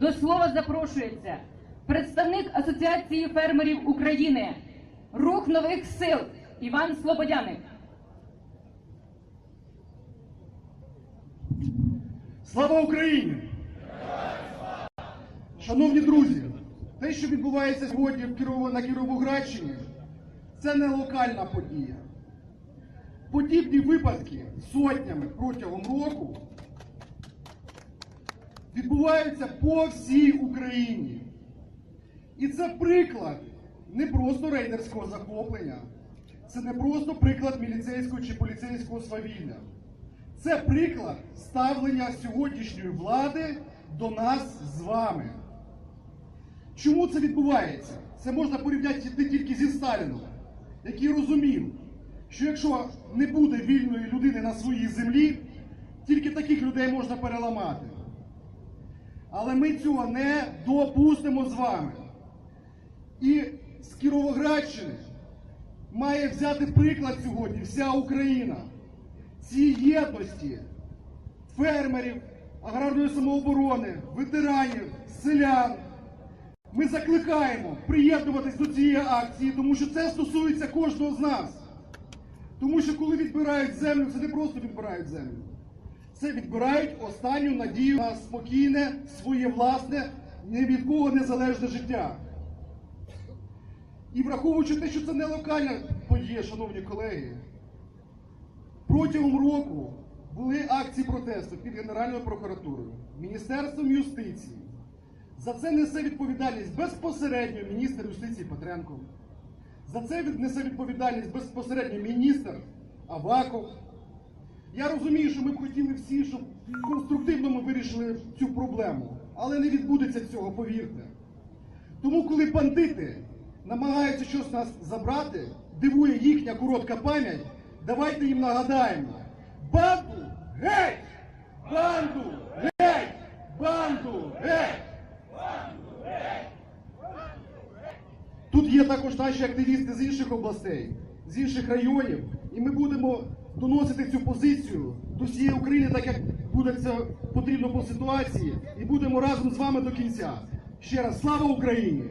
До слова запрошується представник Асоціації фермерів України, рух нових сил Іван Слободяник. Слава Україні! Шановні друзі, те, що відбувається сьогодні на Кіровоградщині, це не локальна подія. Подібні випадки сотнями протягом року відбуваються по всій Україні. І це приклад не просто рейдерського захоплення, це не просто приклад міліцейського чи поліцейського свавілля. Це приклад ставлення сьогоднішньої влади до нас з вами. Чому це відбувається? Це можна порівняти не тільки зі Сталіном, який розумів, що якщо не буде вільної людини на своїй землі, тільки таких людей можна переламати. Але ми цього не допустимо з вами. І з Кіровоградщини має взяти приклад сьогодні вся Україна. Ці єдності фермерів, аграрної самооборони, ветеранів, селян. Ми закликаємо приєднуватись до цієї акції, тому що це стосується кожного з нас. Тому що коли відбирають землю, це не просто відбирають землю. Це відбирають останню надію на спокійне, своє власне, ні від кого незалежне життя. І враховуючи те, що це не локальна подія, шановні колеги, протягом року були акції протесту під Генеральною прокуратурою, Міністерством юстиції. За це несе відповідальність безпосередньо міністр юстиції Петренко. За це несе відповідальність безпосередньо міністр Аваков. Я розумію, що ми б хотіли всі, щоб конструктивно ми вирішили цю проблему, але не відбудеться цього, повірте. Тому, коли бандити намагаються щось нас забрати, дивує їхня коротка пам'ять, давайте їм нагадаємо. Банду геть! Банду геть! Банду геть! Тут є також наші активісти з інших областей, з інших районів, і ми будемо доносити цю позицію до всієї України, так як буде це потрібно по ситуації, і будемо разом з вами до кінця. Ще раз слава Україні!